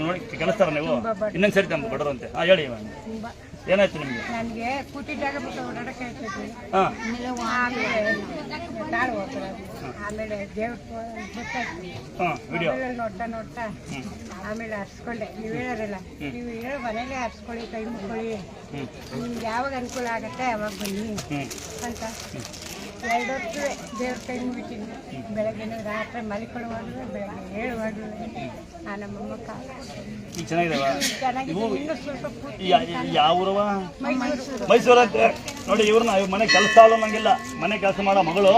ನೋಡಿ ಕೆಲಸ್ತಾರ ನೀವು? ಇನ್ನೊಂದು ಸರಿ ತಮ್ಮ ಬಡರು ಅಂತೆ. ಹಾಂ ಹೇಳಿ ಮ್ಯಾಮ್ ಏನಾಯ್ತು ನಿಮಗೆ? ನನಗೆ ಕೂತಿದ್ದಾಗ ಬಿಟ್ಟು ಓಡಾಡಕ್ಕೆ ಆಯ್ತೈತಿ ಹಾಂ. ಆಮೇಲೆ ತಾಳು ಹೋಗ್ತಾರೆ ಆಮೇಲೆ ದೇವ್ರ ವಿಡಿಯೋ. ಆಮೇಲೆ ನೋಡ್ತಾ ನೋಡ್ತಾ ಆಮೇಲೆ ಹರ್ಸ್ಕೊಂಡೆ. ನೀವು ಹೇಳೋರಲ್ಲ ನೀವು ಹೇಳೋ ಮನೇಲೆ ಹರ್ಸ್ಕೊಳ್ಳಿ ಕೈ ಮುಕ್ಕೊಳ್ಳಿ ನಿಮ್ಗೆ ಯಾವಾಗ ಅನುಕೂಲ ಆಗತ್ತೆ ಯಾವಾಗ ಬನ್ನಿ. ಅಂತ. ಎರಡು ಹೊತ್ತು ದೇವ್ರ ಕೈ ಮುಗಿತೀನಿ ಬೆಳಗ್ಗೆ ರಾತ್ರಿ ಮಲಿಕೊಡುವಾಗಲೂ ಬೆಳಗ್ಗೆ ಹೇಳುವಾಗಲೂ ಆ ನಮ್ಮಮ್ಮ ಕಾಲ ಈಗ ಚೆನ್ನಾಗಿದಾವ? ಚೆನ್ನಾಗಿದೆ. ಇನ್ನೂ ಸ್ವಲ್ಪ ಪೂರ್ತಿ ಯಾ- ಯಾ- ಯಾವ ಊರವ ಮೈಸೂರು. ಮೈಸೂರು ನೋಡಿ ಇವ್ರನ್ನ ಇವ್ರ ಮನೆ ಕೆಲಸ ನಂಗಿಲ್ಲ ಮನೆ ಕೆಲಸ ಮಾಡೋ ಮಗಳು.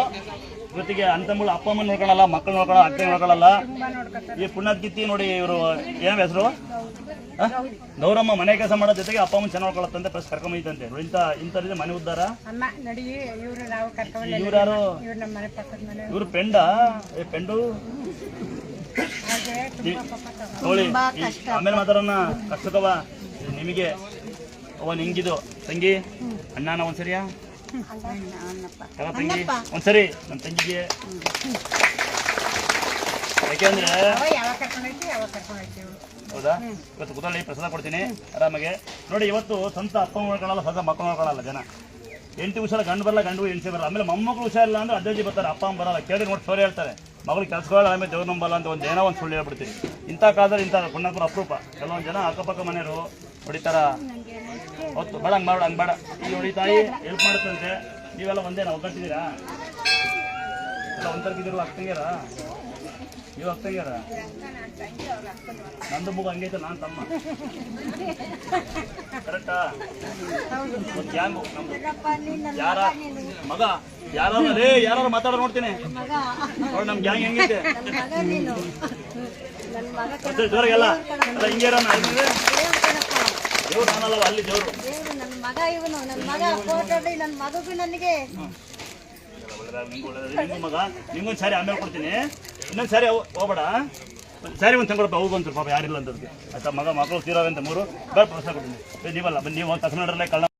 ಜೊತೆಗೆ ಅಂತಂಬಳು ಅಪ್ಪ ಅಮ್ಮ ನೋಡ್ಕೊಳಲ್ಲ ಮಕ್ಕಳು ನೋಡ್ಕೊಳಲ್ಲ ಅತ್ತೆ ನೋಡ್ಕೊಳ್ಳಲ್ಲ ಈ ಪುಣ್ಯದ ಪುಣ್ಯದ್ಗಿತ್ತಿ ನೋಡಿ ಇವರು. ಏನ ಹೆಸರು? ಗೌರಮ್ಮ ಮನೆ ಕೆಲಸ ಮಾಡೋ ಜೊತೆಗೆ ಅಪ್ಪ ಅಮ್ಮ ಚೆನ್ನಾಗಿ ನೋಡ್ಕೊಳತ್ತಂತೆ ಪ್ಲಸ್ ಕರ್ಕೊಂಬೈತಂತೆ ಇಂತ ಇಂಥದ್ರಿಂದ ಮನೆ ಉದ್ದಾರ? ಅಮ್ಮ ನಡಿ ಇವರು ನಾವು ಕರ್ಕೊಂಡು ಇವ್ರು ಯಾರು? ಇವ್ರು ನಮ್ಮ ಮನೆ ಪಕ್ಕದ ಮನೆ. ಇವ್ರು ಪೆಂಡ? ಏ ಪೆಂಡು? ನೋಡಿ ಆಮೇಲೆ ಮಾತಾಡೋಣ. ಕಷ್ಟಕವ ನಿಮಗೆ. ಅವ ನಿಂಗಿದು. ತಂಗಿ ಅಣ್ಣನ ಒಂದ್ಸರಿಯಾ? ತಗ ತಂಗಿ ಒಂದ್ಸರಿ ನನ್ನ ತಂಗಿಗೆ. ಯಾಕೆಂದ್ರೆ ಹೌದಾ? ಇವತ್ತು ಕುದಲ್ಲಿ ಪ್ರಸಾದ ಕೊಡ್ತೀನಿ ಆರಾಮಾಗೆ. ನೋಡಿ ಇವತ್ತು ಸ್ವಂತ ಅಪ್ಪ ನೋಡ್ಕೊಳ್ಳಲ್ಲ ಸ್ವಂತ ಮಕ್ಕಳು ನೋಡ್ಕೊಳ್ಳಲ್ಲ ಜನ. ಎಂಟು ಹುಷಾರ ಗಂಡು ಬರಲ್ಲ ಗಂಡು ಹೆಂಡತಿ ಬರಲ್ಲ ಆಮೇಲೆ ಮೊಮ್ಮಕ್ಕಳು ಹುಷಾರಿಲ್ಲ ಅಂದ್ರೆ ಅಜ್ಜಿ ಬರ್ತಾರೆ ಅಪ್ಪ ಅಮ್ಮ ಬರಲ್ಲ. ಕೇಳಿ ನೋಡಿ ಸ್ಟೋರಿ ಹೇಳ್ತಾರೆ. ಮಗಳು ಕೆಲ್ಸಗಳು ಆಮೇಲೆ ದೇವ್ರ ನಂಬಲ್ಲ ಅಂತ ಒಂದು ಏನೋ ಒಂದು ಸುಳ್ಳು ಹೇಳ್ಬಿಡ್ತೀವಿ ಇಂಥ ಕಾಲದಲ್ಲಿ ಇಂಥ ಪುಣ್ಯಪುರ ಅಪರೂಪ. ಕೆಲವೊಂದು ಜನ ಅಕ್ಕಪಕ್ಕ ಮನೆಯವರು ಹೊಡಿತಾರ. ಹೊತ್ತು ಬೇಡ ಹಂಗೆ ಮಾಡ ಹಂಗೆ ಬೇಡ. ಈ ನೋಡಿ ತಾಯಿ ಹೆಲ್ಪ್ ಮಾಡುತ್ತಂತೆ ನೀವೆಲ್ಲ ಒಂದೇನ ಒಗ್ಗಟ್ಟಿದ್ದೀರಾ? ಎಲ್ಲ ಒಂಥರಕ್ಕಿದ್ದೀರು ಅಕ್ಕಂಗ್ಯಾರ ಅಕ್ಕ ಅಕ್ಕಂಗ್ಯಾರ ನಂದು ಮಗು ಹಂಗೈತೆ ನಾನು ತಮ್ಮ. ಕರೆಕ್ಟಾ? ಒಂದು ಗ್ಯಾಂಗು ನಮ್ದು? ಯಾರ? ಮಗ? ಯಾರು ಯಾರು ಮಾತಾಡೋ ನೋಡ್ತೀನಿ. ನೋಡಿ ನಮ್ ಗ್ಯಾಂಗ್ ಹೆಂಗೈತೆ? ಜೋರಾಗೆಲ್ಲ? ಎಲ್ಲ ಹಿಂಗೆ ಇರೋಣ ದೇವ್ರು ಅಲ್ಲಿ ದೇವ್ರು ನನ್ನ ಮಗ ಇವನು ನನ್ನ ಮಗ ಫೋಟೋ ನನ್ನ ಮಗಗೂ ನನಗೆ ಒಳ್ಳೆದಾಗ್ಲಿ, ನಿಂಗೂ ಒಳ್ಳೆದಾಗ್ಲಿ. ನಿಮ್ಮ ಮಗ ಸಾರಿ ಆಮೇಲೆ ಕೊಡ್ತೀನಿ. ಇನ್ನೊಂದು ಸಾರಿ ಅವು ಹೋಗ್ಬೇಡ ಸಾರಿ ಒಂದು ತಂಗೊಡಪ್ಪ ಅವು ಬಂತು ಪಾಪ ಯಾರಿಲ್ಲ ಅಂತದಕ್ಕೆ ಆಯ್ತಾ, ಮಗ ಮಕ್ಕಳು ತೀರೋಗಂತ ಮೂರು. ಬೇಡ ಪ್ರಶ್ನೆ ಕೊಡ್ತೀನಿ. ನೀವಲ್ಲ, ಬನ್ನಿ ನೀವು ತಕ್ಷಣ ಕಳ್ಳ